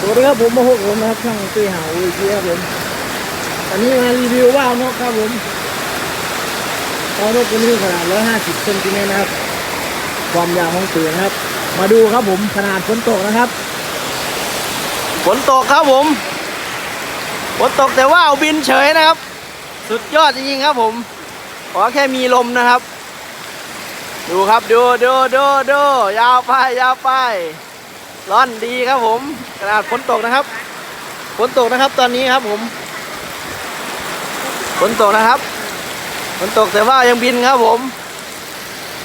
สวัสดีครับผมโมโหผมนะครับช่างตีหาวีพีครับผมอันนี้มารีวิวว่าวนกครับผมว่านกตัวนี้ขนาด 150เซนติเมตรนะครับ ความยาวของตัวนะครับ มาดูครับผมขนาดฝนตกนะครับฝนตกครับผมฝนตกแต่ว่าเอาบินเฉยนะครับ สุดยอดจริงๆครับผม ขอแค่มีลมนะครับ ดูครับดูดูดูดูยาวไปยาวไป ร้อนดีครับผมขนาดฝนตกนะครับฝนตกนะครับตอนนี้ครับผมฝนตกนะครับฝนตกแต่ว่ายังบินครับผม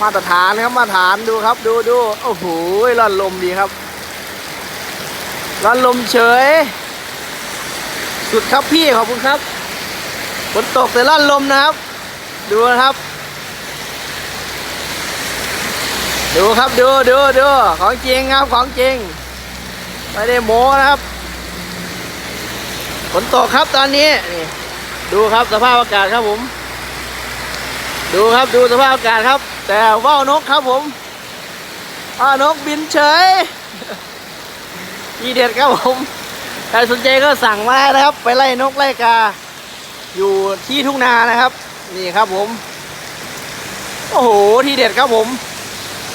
มาตรฐานครับมาตรฐานดูครับ ดูดูโอ้โหร้อนลมดีครับร้อนลมเฉย สุดครับพี่ขอบคุณครับฝนตกแต่ร้อนลมนะครับ ดูนะครับ ดูครับดูดูดูของจริงครับของจริง ไม่ได้โม้นะครับฝนตกครับตอนนี้นี่ดูครับสภาพอากาศครับผม ดูครับดูสภาพอากาศครับ แต่ว่าวนกครับผมว่านกบินเฉยทีเด็ดครับผมใครสนใจก็สั่งมานะครับ ไปไล่นกไล่กา อยู่ที่ทุ่งนานะครับ นี่ครับผม โอ้โหทีเด็ดครับผม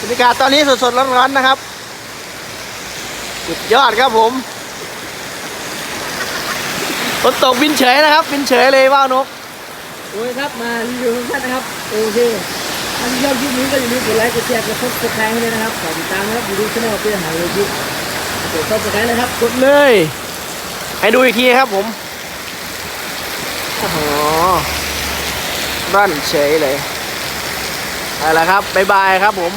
บรรยากาศตอนนี้สดๆร้อนๆนะครับ สุดยอดครับผมฝนตกบินเฉยนะครับ บินเฉยเลยว่าวนกโอ้ยครับมารีวิวกันนะครับโอเคถ้าที่ชอบคลิปนี้ก็อย่าลืมกดไลค์กดแชร์กดซับสไครต์ให้ด้วยนะครับฝากติดตามนะครับยูทูบช่องตีหาวีพีกดซับสไครต์นะครับกดเลย ให้ดูอีกทีครับผมโอ้โหร่อนเฉยเลยเอาละครับบ๊ายบายครับผม